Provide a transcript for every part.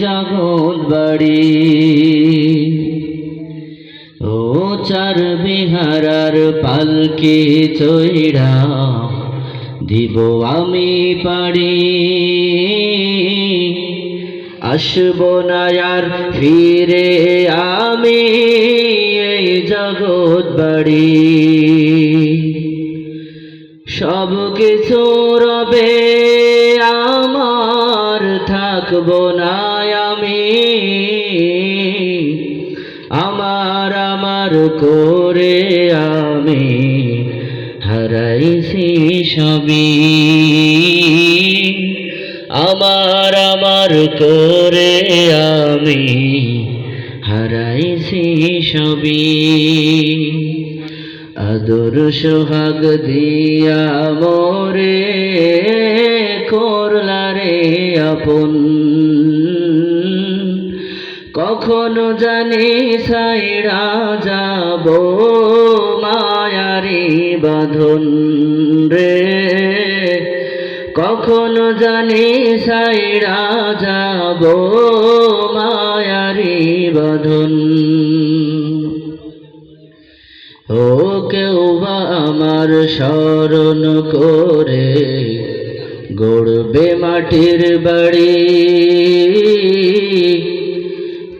জগৎ বাড়ি। ও চার বিহারার পালকি চৈরা দিব আমি পারি আসব না আর ফিরে আমি এই জগৎ বাড়ি। সব কিছু রবে থাকব না আমি। আমার আমার করে আমি হারাইছি সবই। আমার আমার করে আমি হারাইছি সবই। আদর সোহাগ দিয়া মোরে আপন কখনো জানি সাইরা যাব মায়ারি বাঁধন রে। কখনো জানি সাইরা যাব মায়ারি বাঁধন। ও কেউ বা আমার স্মরণ করে গড়বে মাটির বাড়ি।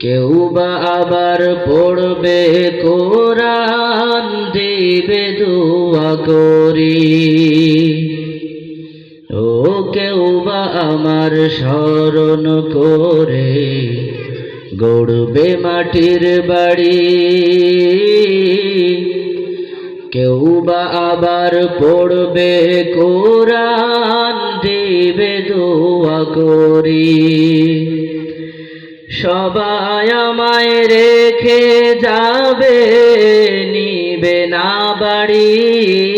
কেউ বা আবার পড়বে কোরআন, দিবে দোয়া করি। ও কেউ বা আমার স্মরণ করে গড়বে মাটির বাড়ি। কেউ বা আবার পড়বে কোরআন দেবে দোয়া করি। সবাই আমায় রেখে যাবে নিবে না বাড়ি।